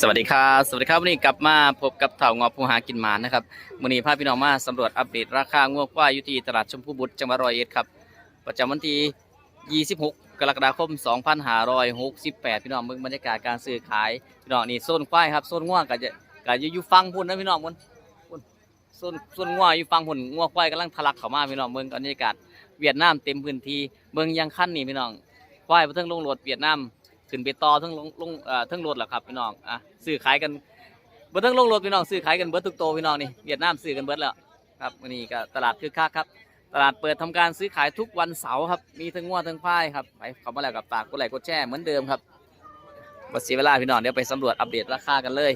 สวัสดีครับ สวัสดีครับวันนี้กลับมาพบกับเถางอผู้หากินหมานะครับวันนี้พาพี่น้องมาสำรวจอัปเดตราคางวควายอยู่ที่ตลาดชมพูบุตรจังหวัดร้อยเอ็ดครับ ประจำวันที่26 กรกฎาคม 2568 พี่น้องเบิ่งบรรยากาศการซื้อขายพี่น้องนี่โซนควายครับโซนง่วงก็จะก็จะอยู่ฟังพุ่นนะพี่น้องพุ่นโซนโซนง่วงอยู่ฟังพุ่นง่วงควายกำลังทะลักเข้ามาพี่น้องเบิ่งบรรยากาศเวียดนามเต็มพื้นที่เบิ่งยังขั้นนี่พี่น้องควายเทั้งลงรถเวียดนาม ขึ้นไปต่อทั้งลงลงเอ่อทั้งรถแหละครับพี่น้องอะซื้อขายกันเบิดทั้งลงรถพี่น้องซื้อขายกันเบิดทุกโตพี่น้องนี่เวียดนามซื้อกันเบิดแล้วครับวันนี้ก็ตลาดคึกคักครับ ตลาดเปิดทำการซื้อขายทุกวันเสาร์ครับมีทั้งงัวทั้งควายครับไปเข้ามาแล้วกับฝากกดไลค์กดแชร์เหมือนเดิมครับบัดเสียเวลาพี่น้องเดี๋ยวไปสำรวจอัปเดตราคากันเลย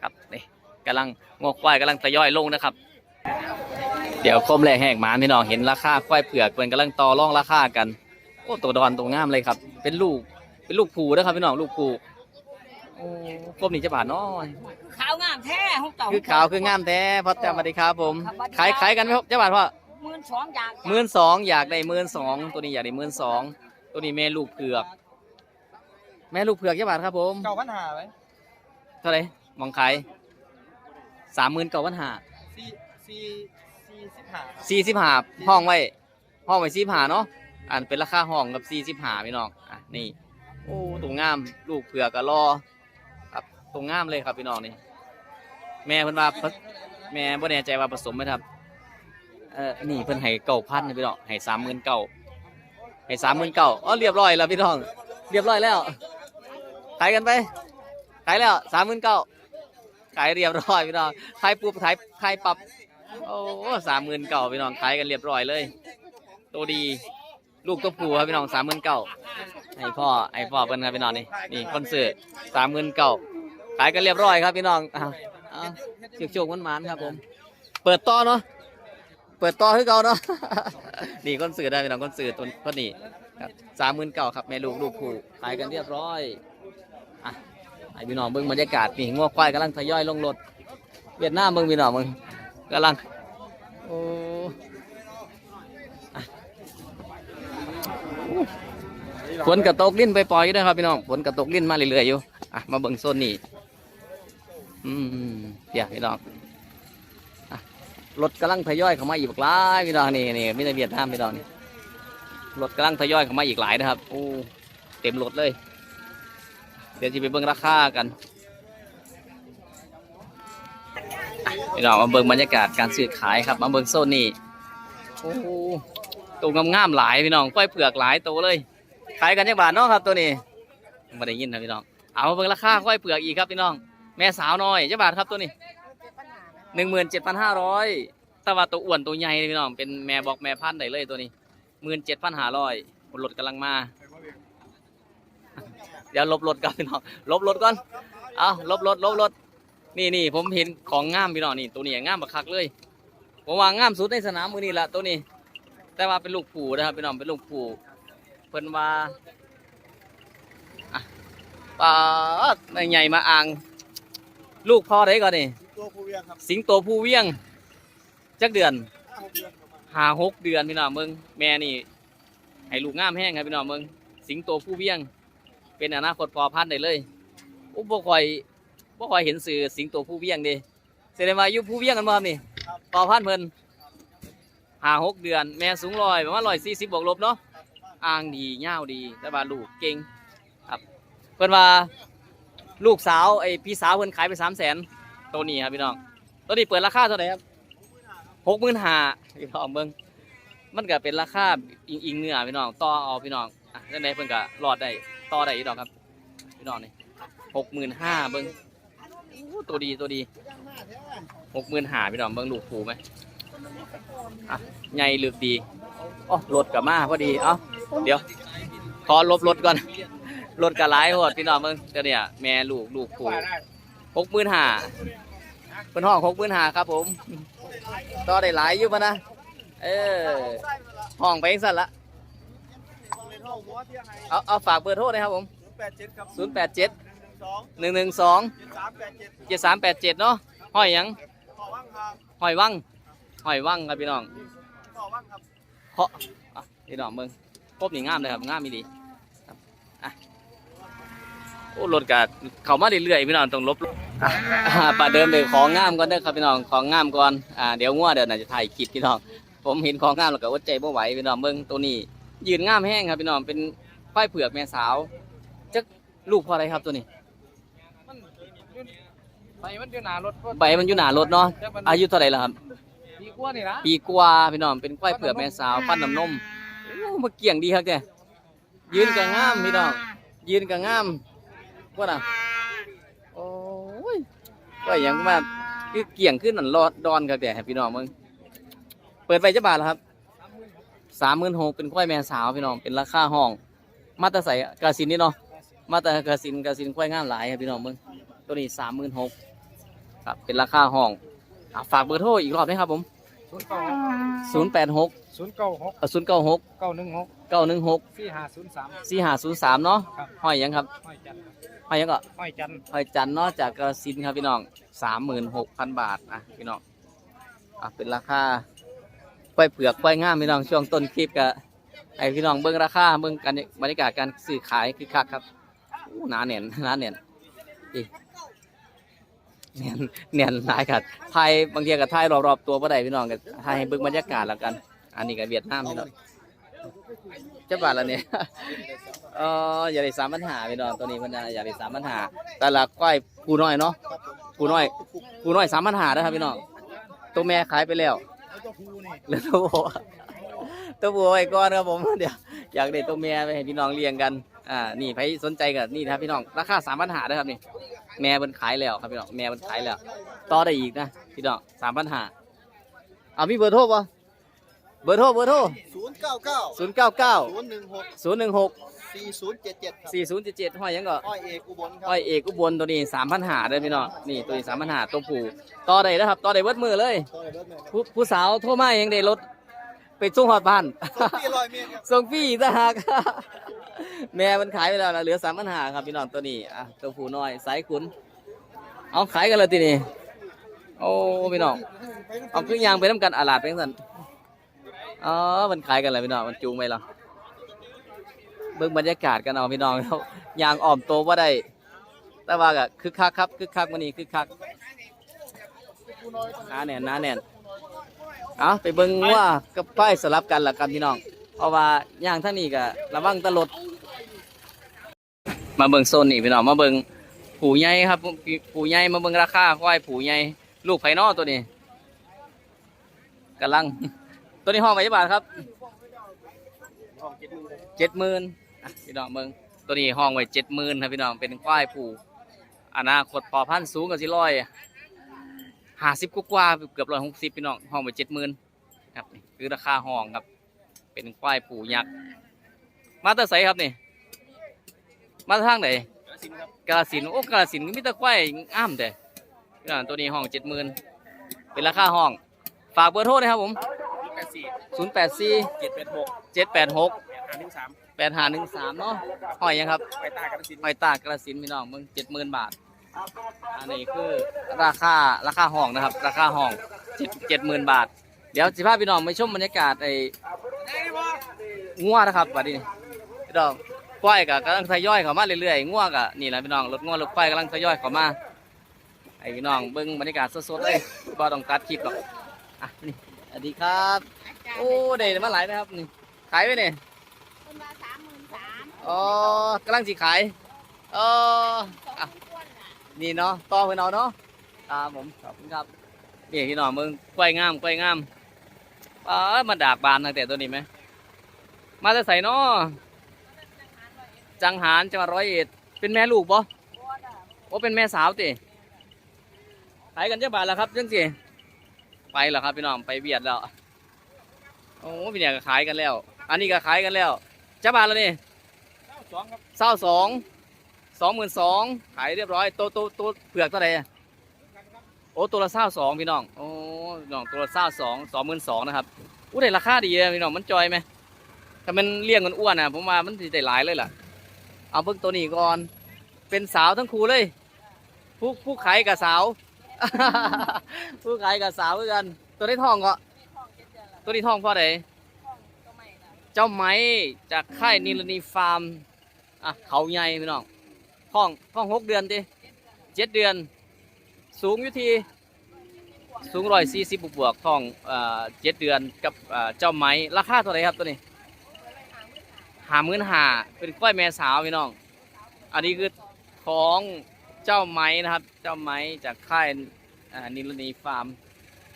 ครับนี่กำลังงวควายกำลังทยอยลงนะครับ เดี๋ยวคมแรกแหกหมาพี่น้องเห็นราคาควายเผือกเพิ่นกำลังต่อรองราคากันโอ้ตัวดอนตัวงามเลยครับ เป็นลูก เป็นลูกผูนะครับพี่น้องลูกผูโอ้กบนี่จะบาทน้อยขาวงามแท้ของเจ้าคือขาวคืองามแท้พอจำมาดีครับผมครับสวัสดีครับขายขายกันไหมครับจะบาทพ่อหมื่นสองอย่างหมื่นสองอยากได้หมื่นสองตัวนี้อยากได้หมื่นสองตัวนี้แม่ลูกเผือก แม่ลูกเผือกจะบาทครับผมเก้าพันหาไหมเท่าไหร่มองขายสามหมื่นเก้าพันห้าสี่สี่สี่สิบห้าสี่สิบห้าห้องไว้ห้องไว้สี่ห้าเนาะอันเป็นราคาห้องกับสี่สิบห้าพี่น้องอะนี่ โอ้ตัวงามลูกเผือกก็รอครับตัวงามเลยครับพี่น้องนี่แม่เพิ่นว่าแม่บ่แน่ใจว่าผสมไหมครับเออนี่เพิ่นให้เก้าพันพี่น้องให้สามหมื่นเก้าให้สามหมื่นเก้าอ๋อเรียบร้อยแล้วพี่น้อง เรียบร้อยแล้วขายกันไปขายแล้วสามหมื่นเก้าขายเรียบร้อยพี่น้องขายปุ๊บขายขายปรับโอ้สามหมื่นเก้าพี่น้องขายกันเรียบร้อยเลย ตัวดี ลูกตัวผู้ครับพี่น้องสามหมื่นเก้าให้พ่อให้พ่อเพิ่นครับพี่น้องนี่นี่คนซื้อสามหมื่นเก้าขายกันเรียบร้อยครับพี่น้องอ้าวอ้าวโชคมันมันครับผม เปิดต่อเนาะเปิดต่อให้เก่าเนาะ นี่คนสื่อได้พี่น้องคนสื่อตัวคนนี้ครับสามหมื่นเก่าครับแม่ลูกลูกผูขายกันเรียบร้อยอะให้พี่น้องเบิ่งบรรยากาศนี่งัวควายกำลังทยอยลงรถเวียดนามเบิ่งพี่น้องเบิ่งกำลังโอ้อะ ฝนกระตกลิ้นไปปล่อยนะครับพี่น้องฝนกระตกลิ้นมาเรื่อยๆอยู่อะมาเบิ่งโซนนี้อืมเดี๋ยวพี่น้องรถกำลังทยอยเข้ามาอีกหลายพี่น้องนี่นี่ไม่ได้เวียดนามพี่น้องนี่รถกำลังทยอยเข้ามาอีกหลายนะครับโอ้เต็มรถเลย เดี๋ยวจะไปเบิ่งราคากันพี่น้องมาเบิ่งบรรยากาศการซื้อขายครับ มาเบิ่งโซนนี้โอ้ ตัวงามๆหลายพี่น้องก้อยเผือกหลายตัวเลยขายกันจักบาทเนาะครับตัวนี้ไม่ได้ยินนะพี่น้อง เอาเบิ่งราคาก้อยเผือกอีกครับพี่น้อง แม่สาวน้อยจักบาทครับตัวนี้หนึ่งหมื่นเจ็ดพันห้าร้อยแต่ว่าตัวอ้วนตัวใหญ่พี่น้องเป็นแม่บอกแม่พันธุ์ได้เลยตัวนี้หมื่นเจ็ดพันห้าร้อยรถกำลังมา เดี๋ยวลบรถก่อนพี่น้องลบรถก่อนเอาลบรถลบรถนี่นี่ผมเห็นของงามพี่น้องนี่ตัวนี้งามบักคักเลยผมว่างามสุดในสนามมือนี่ละตัวนี้ แต่ว่าเป็นลูกผูนะครับพี่น้องเป็นลูกผูเพิ่นว่าอะปลาใหญ่มาอ่าง ลูกพ่อได้ก่อนนี่ตัวผู้เวียงครับสิงโตผู้เวียงจักเดือนห้าหกเดือนประมาณหาหกเดือนพี่น้องเมืองแม่นี่ให้ลูกงามแห้งครับพี่น้องเมืองสิงโตผู้เวียง เป็นอนาคตพอพันธุ์ได้เลยอุบ่ค่อยบ่ค่อยเห็นสื่อสิงโตผู้เวียงเดิแสดงว่าอยู่ผู้เวียงกันบ่ครับนี่พอพันธุ์เพิ่น หาหกเดือน แม่สูงร้อยประมาณร้อยสี่สิบบวกลบเนาะอ่างดีเง่าวดีแต่ว่าลูกเก่งครับเพิ่อนว่าลูกสาวไอ้พี่สาวเพิ่อนขายไปสามแสนตัวนี้ครับพี่น้องตัวนี้เปิดราคาเท่าไหร่ครับหกหมื่นห้าพี่น้องเบิ้งมันก็เป็นราคาอิงอิงเนื้อพี่น้องต่อเอาพี่น้องอะจังไดเพิ่อนก็รอดได้ต่อได้อีกดอกครับพี่น้องนี่หกหมื่นห้าเบิ้งตัวดีตัวดีหกหมื่นห้าพี่น้องเบิ้งลูกผูไหม อะใหญ่ลึกดีอ๋อรถกับมาพอดี เอ้า เดี๋ยว ขอลบรถก่อน รถกับหลายโหดพี่น้องเบิ้งเดี๋ยวเนี่ย แม่ลูกลูกผูหกหมื่นห้าเป็นห้องหกหมื่นหาครับผมต่อได้หลายอยู่ปะนะ เออ ห้องไปเองสั่นละ เอาเอาฝากเบอร์โทรหนะครับผมศูนย์แปดเจ็ดครับศูนย์แปดเจ็ดหนึ่งหนึ่งสองเจ็ดสามแปดเจ็ดเจ็ดสามแปดเจ็ดเนาะห้อยยังต่อว่าง ห้อยวังห้อยวังครับพี่น้องต่อว่างครับเพราะอะพี่น้องเมืองพบนี่งามเลยครับงามมีดีครับอะโอ้รถกะเข้ามาเรื่อยๆพี่น้องต้องลบอ่าป่าเดิมเลยของงามก่อนเด้อครับพี่น้องของงามก่อนอ่าเดี๋ยวงัวเดี๋ยวน่าจะถ่ายคลิปพี่น้อง ผมเห็นของงามแล้วก็อดใจบ่ไหวพี่น้องเบิ่งตัวนี้ ยืนงามแห้งครับพี่น้องเป็นควายเผือกแม่สาวจักลูกพออะไรครับตัวนี้มันใส่มันอยู่หน้ารถใบมันอยู่หน้ารถเนาะอายุเท่าไหร่แล้วครับดี กว่านี่นะปีกว่าพี่น้องเป็นควายเผือกแม่สาวปั้นน้ำนมโอ้มาเกี่ยงดีครับแกยืนก็งามพี่น้องยืนก็งามว่าน่ะโอ้ยก็ยังมาคือเกี่ยงขึ้นหนันรอดดอนครับแต่พี่น้องมึงเปิดไปจะบาทแล้วครับสามหมื่นหกเป็นควายแม่สาวพี่น้องเป็นราคาห้อง มาตราใส่กาสินนี่เนาะมาตรากาสินกาสินควายงามหลายครับพี่น้องมึงตัวนี้สามหมื่นหกครับเป็นราคาห้องฝากเบอร์โทรอีกรอบนะครับผม ศูนย์เก้าศูนย์แปดหกศูนย์เก้าหกศูนย์เก้าหกเก้าหนึ่งหกเก้าหนึ่งหกสี่ห้าศูนย์สามสี่ห้าศูนย์สามเนาะครับห้อยหยังครับห้อยจันทร์ห้อยหยังก็ห้อยจันทร์ห้อยจันเนาะจากกระสินธุ์ครับพี่น้องสามหมื่นหกพันบาทอะพี่น้องอะเป็นราคาควายเผือกควายงามพี่น้องช่วงต้นคลิปก็ไอพี่น้องเบิ้งราคาเบิ้งกันบรรยากาศการซื้อขายคือคักครับอู้หนาเนียนหนาเนียนอี เนียนเนียนหลายครับไทยบางทีก็ไทยรอบๆตัวบ่ได้พี่น้องก็ไทยให้เบิ้งบรรยากาศแล้วกัน อันนี้ก็เวียดนามพี่น้องเจ้าบาทละเนี่ยเอออย่าได้สามปัญหาพี่น้องตัวนี้มันอย่าได้สามปัญหาแต่ละก้อยกูน้อยเนาะกูน้อยกูน้อยสามปัญหานะครับพี่น้องตัวแม่ขายไปแล้วแล้วตัวหัวบัวตัวบัวไว้ก่อนครับผมเดี๋ยวอยากได้ตัวแม่ไปให้พี่น้องเลี้ยงกันอ่านี่ใครสนใจกับนี่นะครับพี่น้องราคาสามปัญหานะครับนี่ แม่มันขายแล้วครับพี่น้องแม่มันขายแล้ว ต่อได้อีกนะพี่น้องสามปัญหาเอามีเบอร์โทรปะเบอร์โทรเบอร์โทรศูนย์เก้าเก้าศูนย์เก้าเก้าศูนย์หนึ่งหกศูนย์หนึ่งหกสี่ศูนย์เจ็ดเจ็ดครับสี่ศูนย์เจ็ดเจ็ดห้อยหยังก็อ้อยเอกอุบลครับอ้อยเอกอุบลตัวนี้สามพันหาเลยพี่น้องนี่ตัวนี้สามพันหาตัวผู้ต่อได้นะครับต่อได้เบิดมือเลย ต่อยรถแม่ผู้ผู้สาวโทรมาเองได้รถไปส่งหอดบ้านพี่ลอยเมียครับ ส่งฟรีต่างหาก แม่มันขายไปแล้วนะเหลือสามพันหาครับพี่น้องตัวนี้อะตัวผู้น้อยสายขุน เอาขายกันเลยทีนี้โอ้พี่น้องเอาเครื่องยางไปน้ำกันอาลาดไปสั่นอ๋อมันขายกันเลยพี่น้องมันจูงไปแล้วเบิ่งบรรยากาศกันเอาพี่น้องแล้วยางอ้อมโตว่าได้แต่ว่าก็คึกคักครับคึกคักวันนี้คึกคักหนาแน่นหนาแน่นเอาไปเบิ่งว่ากับป้ายสลับกันละกันพี่น้อง เพราะว่าย่างท่างนี้ก็ระวังตลด มาเบิ่งโซนนี่พี่น้องมาเบิ่งผูใหญ่ครับผูใหญ่มาเบิ่งราคาควายผูใหญ่ลูกไผ่นอตัวนี้กำลัง ตัวนี้ห้องไว้กี่บาทครับเจ็ดหมื่นพี่น้องเบิ่งตัวนี้ห้องไว้เจ็ดหมื่นครับพี่น้องเป็นควายผูอนาคตพอพันธุ์สูงกันสิร้อยห้าสิบกว่าเกือบร้อยหกสิบพี่น้องห้องไว้เจ็ดหมื่นครับคือราคาห้องครับ เป็นควายผูยักษ์มาแตาใสครับนี่ มาทางไหนกาลสินธุ์โอ้กาลสินธุ์มีแต่ควายอ้ามแต่พี่น้องตัวนี้ห้องเจ็ดหมื่นเป็นราคาห้อง ฝากเบอร์โทรนะครับผมแปดสี่ศูนย์แปดสี่เจ็ดแปดหกเจ็ดแปดหกแปดห้าหนึ่งสามแปดห้าหนึ่งสามเนาะห้อยยังครับไปตากันสินห้อยตากระสินธุ์พี่น้องมึงเจ็ดหมื่นบาท อันนี้คือราคาราคาห้องนะครับ ราคาห้องเจ็ดเจ็ดหมื่นบาท เดี๋ยวสิพาพี่น้องไปชมบรรยากาศไอ้ งัวนะครับบัดนี้พี่น้องควายกับกำลังทยอยเข้ามาเรื่อยๆงัวกับนี่แหละพี่น้องรถงัวรถควายกำลังทยอยเข้ามาไอ้พี่น้องเบิ่งบรรยากาศสดๆเลยบ่ต้องตัดคลิปหรอกอะนี่สวัสดีครับโอ้ได้มาหลายนะครับนี่ขายไปเนี่ยคนละสามหมื่นสามอ๋อกำลังสิขายอ๋อสองอะคนล่ะนี่เนาะต่อเพื่อนเอาเนาะครับผมขอบคุณครับนี่พี่น้องมึงกล้วยงามกล้วยงาม เออมาดากบานตั้งแต่ตัวนี้ไหม มาจะใส่เนาะจังหารจังหวัดร้อยเอ็ด เป็นแม่ลูกบ่โอ้เป็นแม่สาวติขายกันเจ้าบาทแล้วครับจังสิไปแล้วครับพี่น้องไปเบียดแล้ว โอ้พี่เนี่ยก็ขายกันแล้ว อันนี้ก็ขายกันแล้วเจ้าบาทแล้วนี่สองครับเศร้าสองสองหมื่นสองขายเรียบร้อยตัวตัวตัวเผือกเท่าไหร่อะ โอ้ตัวละเศร้าสองพี่น้องโอ้พี่น้องตัวละเศร้าสองสองหมื่นสองนะครับอู้ได้ราคาดีเลยพี่น้องมันจอยไหมถ้ามันเลี้ยงกันอ้วนนะผมว่ามันสิได้หลายเลยล่ะ เอาเพิ่งตัวนี้ก่อน เป็นสาวทั้งคู่เลย ผู้ผู้ขายกับสาว ผู้ขายกับสาวเหมือนกัน ตัวนี้ทองก็ตัวนี้ทองพราะไหนเจ้าไม้จากค่ายนิลนีฟาร์มอะเขาใหญ่พี่น้องท้องท้องหกเดือนดิเจ็ดเดือน สูงอยู่ที่สูงร้อยสี่สิบบวกทองเจ็ดเดือนกับเจ้าไม้ราคาเท่าไหร่ครับตัวนี้หาหมื่นหาเป็นกล้วยแม่สาวพี่น้อง อันนี้คือของเจ้าไม้นะครับ เจ้าไม้จากค่ายนิลนีฟาร์ม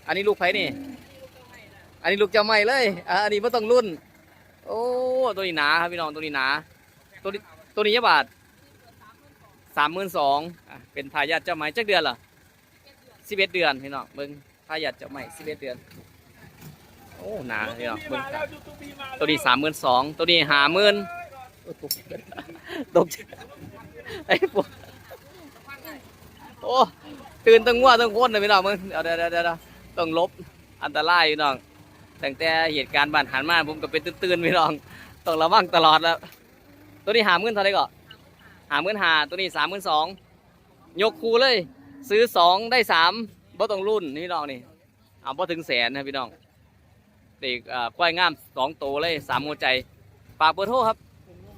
อันนี้ลูกไผ่นี่ อันนี้ลูกเจ้าไม้เลยอันนี้ไม่ต้องรุ่น โอ้ตัวนี้หนาครับพี่น้องตัวนี้หนา ตัวนี้ตัวนี้ยะบาทสามหมื่นสองเป็นทายาทเจ้าไม้จักเดือนเหรอ สิบเอ็ดเดือนพี่น้องเบิ้งทายาทเจ้าไม้สิบเอ็ดเดือน โอ้หนาพี่น้องเบิ้งตัวนี้สามหมื่นสองตัวนี้ห้าหมื่นตกตกไอ้พวกโอ้ตื่นตั้งงัวตั้งคนเลยพี่น้องมึงเดี๋ยวเดี๋ยวเดี๋ยวเดี๋ยวต้องลบอันตรายพี่น้องตั้งแต่เหตุการณ์บ้านหันมาผมก็เป็นตื่นๆพี่น้องต้องระวังตลอดแล้ว ตัวนี้หามื่นเท่าไหรก่อนหามื่นหาตัวนี้สามมื่นสองยกคูเลย ซื้อสองได้สามบ่ต้องรุ่นนี่พี่น้องนี่เอาบ่ถึงแสนนะพี่น้องเด็กเอ่อควายงามสองโตวเลยสามหัวใจฝากเบอร์โทรครับ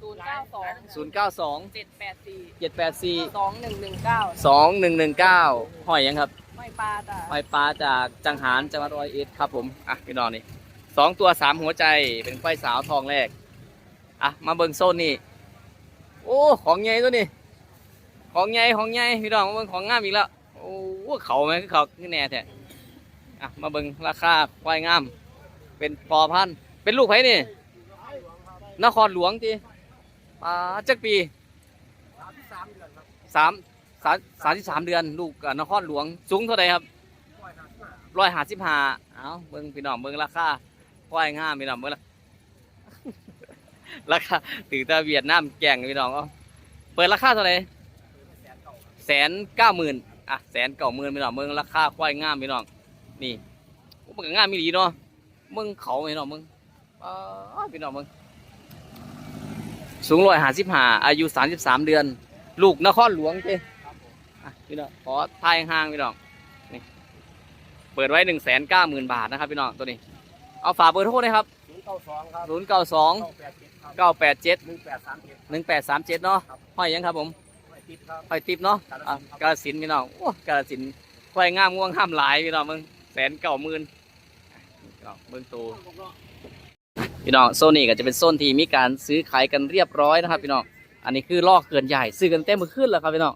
ศูนย์เก้าสองศูนย์เก้าสองเจ็ดแปดสี่เจ็ดแปดสี่สองหนึ่งหนึ่งเก้าสองหนึ่งหนึ่งเก้าหอยยังครับไม่ปลาจ้ะหอยปลาจากจังหารจังหวัดร้อยเอ็ดครับผมอะพี่น้องนี่สองตัวสามหัวใจเป็นควายสาวทองแรกอะมาเบิ่งโซนนี่โอ้ของใหญ่ตัวนี้ ของใหญ่ของใหญ่พี่น้องมาเบิ่งของงามอีกแล้วโอ้เขาไหมคือเขาคือแน่แท้อะมาเบิ่งราคาควายงาม เป็นปอพันเป็นลูกไผนี่นครหลวงจีอ่าจักปีสามสามสามสิบสามเดือน ลูกอ่านครหลวงสูงเท่าไหร่ครับร้อยห้าสิบห้าเอาเบิ่งพี่น้องเบิ่งราคาควายงามพี่น้องเบิ่งราคาถือตาเวียดนามแก่งพี่น้องเอาเปิดราคาเท่าไหร่ แสนเก้าหมื่นอะแสนเก้าหมื่นพี่น้องเบิ่งราคาควายงามพี่น้องนี่โอ้มันก็งามมีดีเนาะมึงเขาพี่น้องมึงอ๋อพี่น้องมึงสูงร้อยห้าสิบห้าอายุสามสิบสามเดือน ลูกนครหลวงเจ้อะพี่น้องขอทายห่างๆพี่น้องนี่เปิดไว้หนึ่งแสนเก้าหมื่นบาทนะครับพี่น้องตัวนี้ เอาฝากเบอร์โทรนะครับศูนย์เก้าสองครับศูนย์เก้าสองเก้าแปดเจ็ดครับเก้าแปดเจ็ดหนึ่งแปดสามเจ็ดหนึ่งแปดสามเจ็ดเนาะครับห้อยยังครับผมไม่ ติดครับห้อยติบเนาะอะกาลสินธุ์พี่น้องโอ้กาลสินธุ์ควายงามง่วงห้ามหลายพี่น้องมึงแสนเก้าหมื่นพี่น้องเบิ่งตัวพี่น้องโซนนี้ก็จะเป็นโซนที่มีการซื้อขายกันเรียบร้อยนะครับพี่น้องอันนี้คือลอกเกินใหญ่ซื้อกันเต็มมือขึ้นแล้วครับพี่น้อง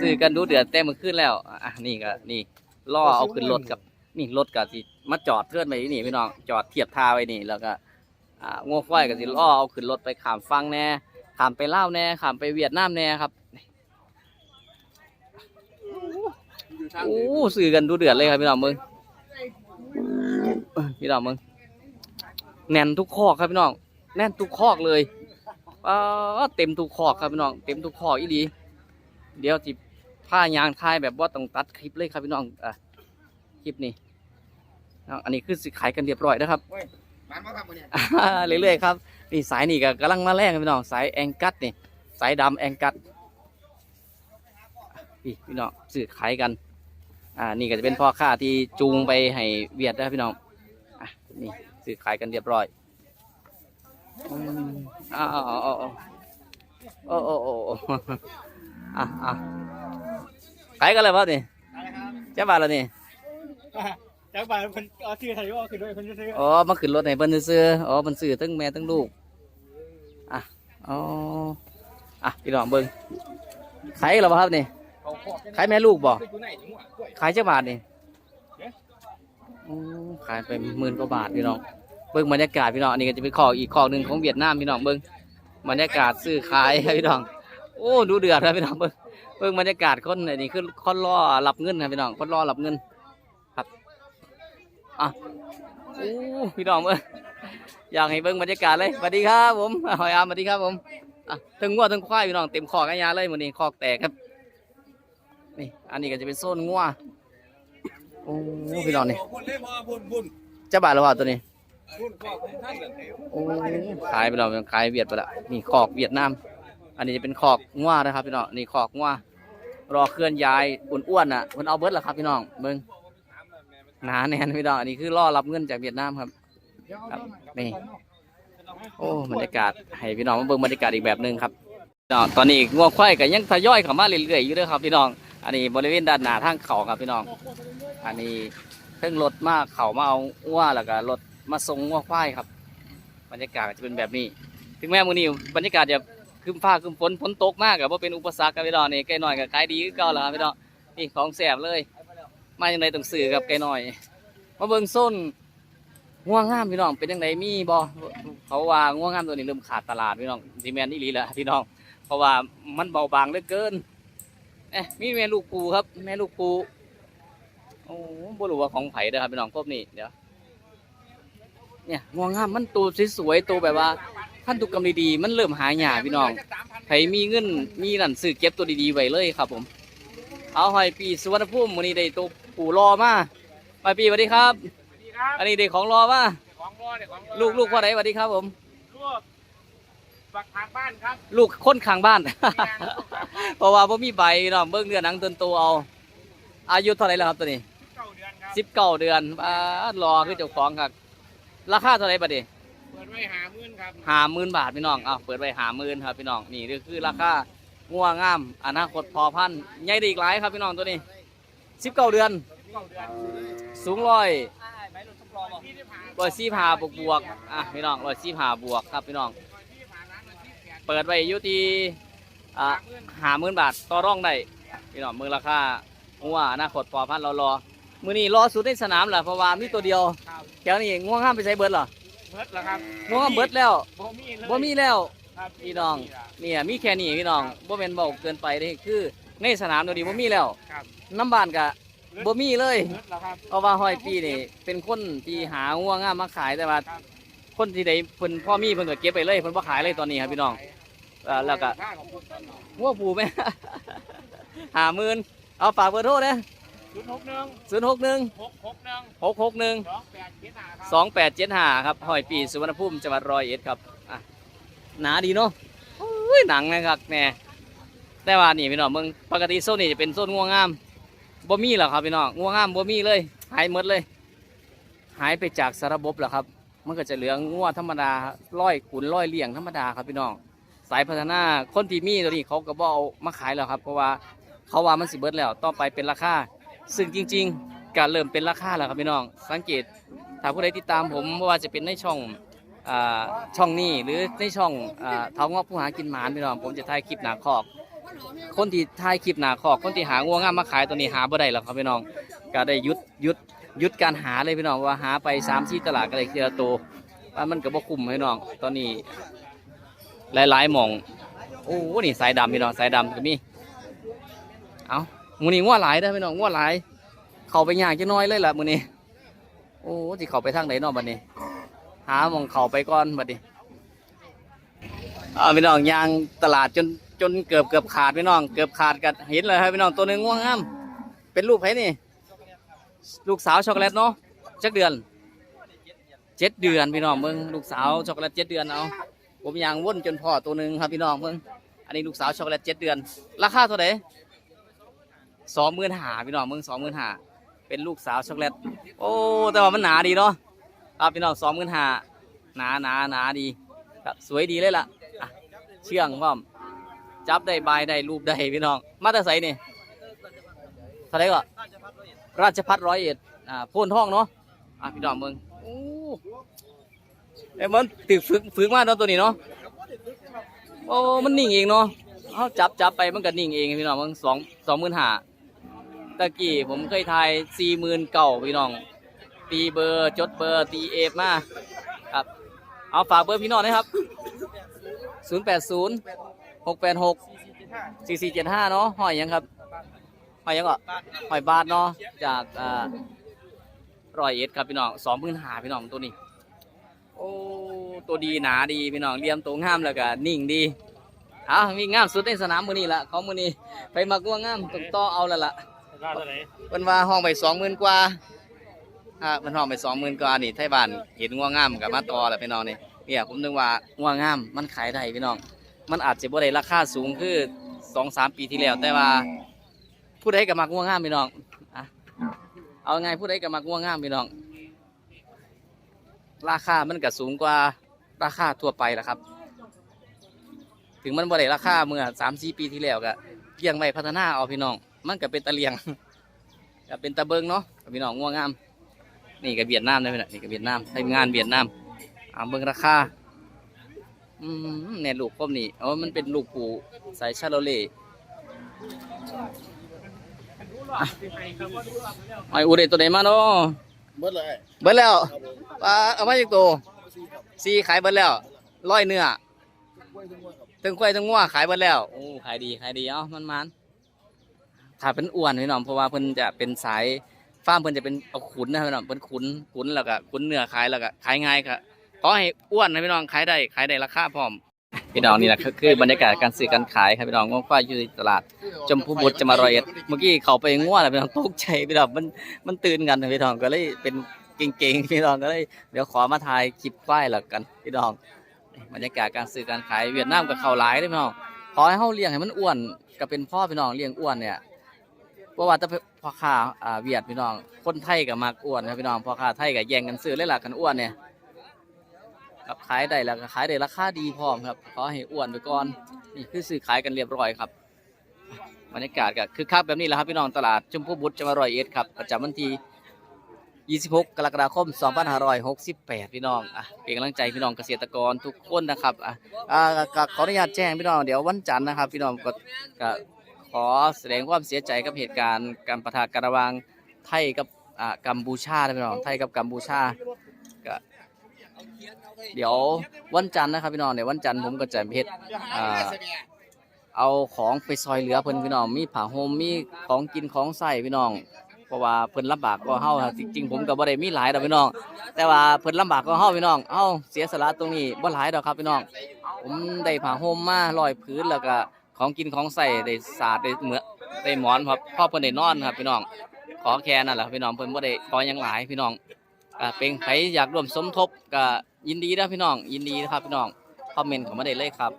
ซื้อกันดูเดือดเต็มมือขึ้นแล้วอะนี่ก็นี่ล่อเอาขึ้นรถกับนี่รถกับที่มาจอดเพื่อนไว้นี่พี่น้องจอดเทียบท่าไว้นี่แล้วก็อ่างัวควายก็สิล่อเอาขึ้นรถไปขามฟังแน่ขามไปลาวแน่ขามไปเวียดนามแน่ครับ โอ้สื่อกันดูเดือดเลยครับพี่น้องมึงพี่น้องมึงแน่นทุกคอกครับพี่น้องแน่นทุกคอกเลยอ่าเต็มทุกคอกครับพี่น้องเต็มทุกคอกอีดีเดี๋ยวจิผ้ายางทายแบบว่าต้องตัดคลิปเลยครับพี่น้องอะคลิปนี้อันนี้คือสิขายกันเรียบร้อยนะครับเรื่อยๆครับนี่สายนี่ก็กำลังมาแรงพี่น้องสายแองกัดนี่สายดำแองกัดพี่พี่น้องซื้อขายกัน อ่านี่ก็จะเป็นพ่อค้าที่จูงไปให้เวียดนะครับพี่น้องอะนี่ซื้อขายกันเรียบร้อยอืมอ้าวอ้าวอ้าวอ้าวโอ้โอ้โอ้โอ้อะอะขายกันเลยป่ะนี่เจ้าบ้านแล้วนี่จากบ้านคนเอาชื่อไทยว่าคือด้วยคนซื้ออ๋อมาขึ้นรถให้เพิ่นซื้อๆอ๋อเพิ่นซื้อทั้งแม่ทั้งลูกอะอ๋ออะพี่น้องเบิ่งขายแล้วบ่ครับนี่เขาขอบขายแม่ลูกบ่ ขายเจ้าบาทนี่ขายไปหมื่นกว่าบาทพี่น้องเบิ่งบรรยากาศพี่น้องอันนี้ก็จะเป็นของอีกของหนึ่งของเวียดนามพี่น้องเบิ่งบรรยากาศซื้อขายพี่น้องโอ้ดูเดือดนะพี่น้องเบิ่งเบิ่งบรรยากาศคนอันนี้คือคนรอรับเงินนะพี่น้องคนรอรับเงินครับอะโอ้พี่น้องเบิ่งอยากให้เบิ่งบรรยากาศเลยสวัสดีครับผมหอยอามสวัสดีครับผมอะถึงงัวถึงควายพี่น้องเต็มคอกกันยาเลยมื้อนี้คอกแตกครับ นี่ อันนี้ก็จะเป็นโซนงัวโอ้พี่น้องนี่พุ่นเล่พอพุ่นพุ่นเจ้าบาทหรือเปล่าตัวนี้พุ่นขอบท่านเลยโอ้ขายไปแล้วขายเวียดไปแล้วนี่คอกเวียดนามอันนี้จะเป็นคอกงัวนะครับพี่น้องนี่คอกงัวรอเคลื่อนย้ายอ้วนๆน่ะมันเอาเบิร์ดแล้วครับพี่น้องเบิ่งหนาแน่นพี่น้องอันนี้คือรอรับเงินจากเวียดนามครับครับนี่โอ้บรรยากาศให้พี่น้องมาเบิ่งบรรยากาศอีกแบบหนึ่งครับเนาะตอนนี้งัวควายก็ยังทยอยเข้ามาเรื่อยๆอยู่เด้อครับพี่น้อง อันนี้บริเวณด้านหน้าทางเขาครับพี่น้อง อันนี้เพิ่งรถมาเขามาเอาอ้วแล้วก็รถมาส่งงัวควายครับ บรรยากาศจะเป็นแบบนี้ ถึงแม้มื้อนี้บรรยากาศจะครึมฟ้าครึมฝนฝนตกมากก็บ่เป็นอุปสรรคครับพี่น้องนี่ไก่น้อยก็ขายดีคือเก่าแล้วครับพี่น้องนี่ของแซ่บเลย มาจังไดต้องซื้อครับไก่น้อย มาเบิ่งส้นง่วงงามพี่น้องเป็นยังไงมีบ่เขาว่าง่วงงามตัวนี้เริ่มขาดตลาดพี่น้องดีแมนนี่ลีแหละพี่น้อง เพราะว่ามันเบาบางเหลือเกิน เอ๊ะมีแม่ลูกปูครับ แม่ลูกปูโอ้บ่รู้ว่าของไผเด้อครับพี่น้องพวกนี้เดี๋ยวเนี่ยง่วงงามมันตัวสวยๆตัวแบบว่าพันธุกรรมดีๆมันเริ่มหายากพี่น้องไผมีเงินมีนั่นซื้อเก็บตัวดีๆไว้เลยครับ ผม เอาหอยปีสุวรรณภูมิวันนี้ได้ตัวปูรอมาหอยปีสวัสดีครับสวัสดีครับอันนี้เด็กของรอมาของพ่อเนี่ยของพ่อลูกลูกพ่อไหนสวัสดีครับผมลูก บักทางบ้านครับ ลูกคนข้างบ้านมีงานลูกทางบ้าน เพราะว่าผมมีใบเนาะเบิ่งเนื้อหนังต้นโตเอา อายุเท่าไหร่แล้วครับตัวนี้เก้าเดือนครับสิบเก้าเดือนอ่ารอคือเจ้าของครับ ราคาเท่าไหร่บัดนี้เปิดไว้หามื่นครับห้าหมื่นบาทพี่น้องอ้าวเปิดไว้ห้าหมื่นครับพี่น้องนี่คือราคางัวงามอนาคตพอพันธุ์ใหญ่ได้อีกหลายครับพี่น้องตัวนี้สิบเก้าเดือนเก้าเดือนสูงร้อยไม่รถทุกรอบอกที่ที่ผ่านร้อยสี่ห้าบวกบวกๆอะพี่น้องร้อยสี่ห้าบวกครับพี่น้อง เปิดไว้อยู่ที่อ่าหามื่นห้าหมื่นบาทต่อรองได้พี่น้องมือราคางัวอนาคตพอพันธุ์เรารอมือนี้รอสุดในสนามแหละเพราะว่ามีตัวเดียวครับแถวนี้ง่วงห้ามไปใช้เบิร์ดเหรอเบิดแล้วครับง่วงห้ามเบิร์ดแล้วบ่มีเลยบ่มีแล้วครับพี่น้องเนี่ยมีแค่นี้พี่น้องบ่เป็นเบาเกินไปเด้คือในสนามตัวนี้บ่มีแล้วครับน้ำบานกะบ่มีเลยเบิดแล้วครับเพราะว่าห้อยปีนี่เป็นคนที่หาง่วงงามมาขายแต่ว่า ครับคนที่ใดเพิ่นพ่อมีเพิ่นก็เก็บไปเลยเพิ่นบ่ขายเลยตอนนี้ครับพี่น้องเอ่อแล้วก็ค่าของคุณตลอดงัวผูไหม หาหมื่นเอาฝากเบอร์โทรนะศูนย์หกหนึ่ง061หกหกหนึ่ง661สองแปดเจ็ดห้าครับ2875ครับห้อยปีสุวรรณภูมิจังหวัดร้อยเอ็ดครับอะหนาดีเนาะโอ้ยหนังนะครับแน่แต่ว่านี่พี่น้องเมืองปกติโซนนี่จะเป็นโซนง่วงงามบ่มีหรอกครับพี่น้องง่วงงามบ่มีเลย หายหมดเลย หายไปจากสารบบแล้วครับ มันก็จะเหลือง่วธรรมดาร้อยขุนร้อยเลี่ยงธรรมดาครับพี่น้อง สายพัฒนาคนที่มีตัวนี้เขาก็บเอามาขายแล้วครับเพราะว่าเขาว่ามันสิเบิดแล้วต่อไปเป็นราคาซึ่งจริง ๆการเริ่มเป็นราคาแล้วครับพี่น้อง สังเกตถ้าผู้ใดติดตามผมไม่ว่าจะเป็นในช่องอช่องนี้หรือในช่องอ่าเท้างอกผู้หากินหมานพี่น้องผมจะถ่ายคลิปหนาคอก คนที่ถ่ายคลิปหนาคอก คนที่หางัวงามมาขายตัวนี้หาบ่ได้หรอกครับพี่น้อง ก็ได้ยุดยุด ยุดการหาเลยพี่น้องว่าหาไปสามที่ตลาดก็เลยเจอตัวว่ามันก็บ่คุ้มพี่น้อง ตอนนี้หลายๆหมอง โอ้นี่สายดำพี่น้องสายดำก็มีเอามือนี้งัวหลายเด้อพี่น้องงัวหลาย เข้าไปยากจะน้อยเลยล่ะมือนี้โอ้ที่เข้าไปทางไหนเนาะบัดนี้ หาหมองเข้าไปก่อนบัดนี้อ่าพี่น้องยางตลาดจนจนเกือบเกือบขาดพี่น้อง เกือบขาดกันเห็นเลยครับพี่น้องตัวหนึงง่วงงามเป็นลูกไผนี่ ลูกสาวช็อกโกแลตเนาะจักเดือนเจ็ดเดือนพี่น้องเบิ่งลูกสาวช็อกโกแลตเจ็ดเดือนเอาผมยางว่นจนพ่อตัวหนึ่งครับพี่น้องเพิ่งอันนี้ลูกสาวช็อกโกแลตเจ็ดเดือน ราคาเท่าไหร่สองหมื่นหาพี่น้องเพิ่งสองหมื่นหาเป็นลูกสาวช็อกโกแลตโอ้แต่ว่ามันหนาดีเนาะครับพี่น้องสองหมื่นหาหนาหนาหนาดีครับสวยดีเลยล่ะอะเชื่องพร้อมจับได้ใบได้รูปได้พี่น้องมาแต่ใสนี่เท่าไหร่ก็ ราชพัฒร้อยเอ็ดอ่าโพ่นท่องเนาะอะพี่น้องเมืองโอ้เอ้ยมันติดฝึกฝึกมาเนาะตัวนี้เนาะโอ้มันนิ่งเองเนาะเขาจับจับไปมันก็นิ่งเองพี่น้องมันสองสองหมื่นห้าตะกี้ผมเคยทายสี่หมื่นเก่าพี่น้อง ตีเบอร์จดเบอร์ตีเอฟมาครับเอาฝากเบอร์พี่น้องนะครับศูนย์แปดศูนย์หกแปดหกสี่สี่เจ็ดห้าเนาะหอยยังครับ หอยยังก็หอยบาทเนาะจากอ่ารอยเอ็ดครับพี่น้องสองหมื่นหาพี่น้องตัวนี้ โอ้ตัวดีหนาดีพี่น้องเลี้ยมตัวงามแล้วก็นิ่งดีอะมีงามสุดในสนามมือนี้ละของมือนี้ไปมักง่วงามต้งต่อเอาแล้วล่ะเป็นว่าห้องไปสองหมื่นกว่าฮะมันห้องไปสองหมื่นกว่านี่ไทยบ้านเห็นง่วงงามกับมาต่อแหล้วพี่น้องนี่เนี่ยผมนึกว่าง่วงงามมันขายได้พี่น้อง มันอาจจะบ่ได้ราคาสูงคือสองสามปีที่แล้วแต่ว่า ผู้ใดก็มักง่วงงามพี่น้องอะเอาไงผู้ใดก็มักง่วงงามพี่น้อง ราคามันก็สูงกว่าราคาทั่วไปแหละครับ ถึงมันบ่ได้ราคาเมื่อ3-4ปีที่แล้วก็เลี้ยงไว้พัฒนาเอาพี่น้อง มันก็เป็นตะเลียงก็เป็นตะเบิงเนาะพี่น้องง่วงงาม นี่ก็เวียดนามได้ไหมล่ะนี่ก็เวียดนามทีมงานเวียดนามเอาเบิงราคาอืมเนี่ยลูกคมนี่อ๋อมันเป็นลูกผูสายชาโลเล่ ไออูเดตัวไหนมาเนาะเบิดเลยเบิดแล้วครับผมปลาเอามาจากตัวสี่ครับซีขายเบิดแล้วร้อยเนื้อกล้วยทั้งหมดครับตึงควายตึงงัวขายเบิดแล้วโอ้ขายดีขายดีเอ้ามันมันถ้าเป็นอ้วนพี่น้องเพราะว่าเพิ่นจะเป็นสายฟาร์มเพิ่นจะเป็นเอาขุนนะพี่น้องเพิ่นขุนขุนแล้วก็ขุนเนื้อขายแล้วก็ขายง่ายค่ะขอให้อ้วนนะพี่น้องขายได้ขายได้ราคาพร้อม พี่น้องนี่แหละคือบรรยากาศการซื้อการขายครับพี่น้องง้อควายอยู่ในตลาด จมพูบุตรจะมารอยเอ็ดเมื่อกี้เขาไปง่วแล้วพี่น้องตกใจพี่น้องมันมันตื่นกันพี่น้องก็เลยเป็นเก่งๆพี่น้องก็เลยเดี๋ยวขอมาถ่ายคลิปควายแล้วกันพี่น้องบรรยากาศการซื้อการขายเวียดนามกับเขาหลายเด้อพี่น้องขอให้เฮาเลี้ยงให้มันอ้วนก็เป็นพ่อพี่น้องเลี้ยงอ้วนเนี่ยเพราะว่าถ้าพ่อค้าอ่าเวียดพี่น้องคนไทยก็มักอ้วนครับพี่น้องพ่อค้าไทยก็แย่งกันซื้อเลยล่ะกันอ้วนเนี่ย ครับขายได้แล้วก็ขายได้ราคาดีพร้อมครับขอให้อ้วนไปก่อนนี่คือซื้อขายกันเรียบร้อยครับบรรยากาศก็คือคักแบบนี้แหละครับพี่น้องตลาดชมพูบุตรจังหวัดร้อยเอ็ดครับประจำวันที่26 กรกฎาคม 2568 พี่น้องอะเป็นกำลังใจพี่น้องเกษตรกรทุกคนนะครับอะอ่าขออนุญาตแจ้งพี่น้องเดี๋ยววันจันทร์นะครับ พี่น้องก็ก็ขอแสดงความเสียใจกับเหตุการณ์การประทะกันระหว่างไทยกับอ่ากัมพูชาพี่น้องไทยกับกัมพูชา เดี๋ยววันจันทร์นะครับพี่น้องเดี๋ยววันจันทร์ผมก็จะเฮ็ดอ่าเอาของไปซอยเหลือเพิ่นพี่น้องมีผ้าห่มมีของกินของใส่พี่น้องเพราะว่าเพิ่นลำบากก็เฮาจริงๆผมก็บ่ได้มีหลายดอกพี่น้อง แต่ว่าเพิ่นลำบากก็เฮาพี่น้องเฮาเสียสละตรงนี้บ่หลายดอกครับพี่น้อง ผมได้ผ้าห่มมาร้อยพื้นแล้วก็ของกินของใส่ได้สาดได้เหมือได้หมอนครับพ่อเพิ่นได้นอนครับพี่น้องขอแค่นั้นแหละพี่น้องเพิ่นบ่ได้ขอหยังหลายพี่น้อง เป็นใครอยากร่วมสมทบก็ยินดีนะพี่น้อง ยินดีนะครับพี่น้องคอมเมนต์ของมาได้เลยครับ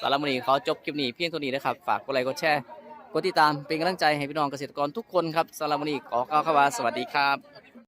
สารมณีขอจบคลิปนี้เพียงเท่านี้นะครับฝากกดไลค์กดแชร์กดติดตามเป็นกำลังใจให้พี่น้องเกษตรกรทุกคนครับสารมณีขอกล่าวคำว่าสวัสดีครับ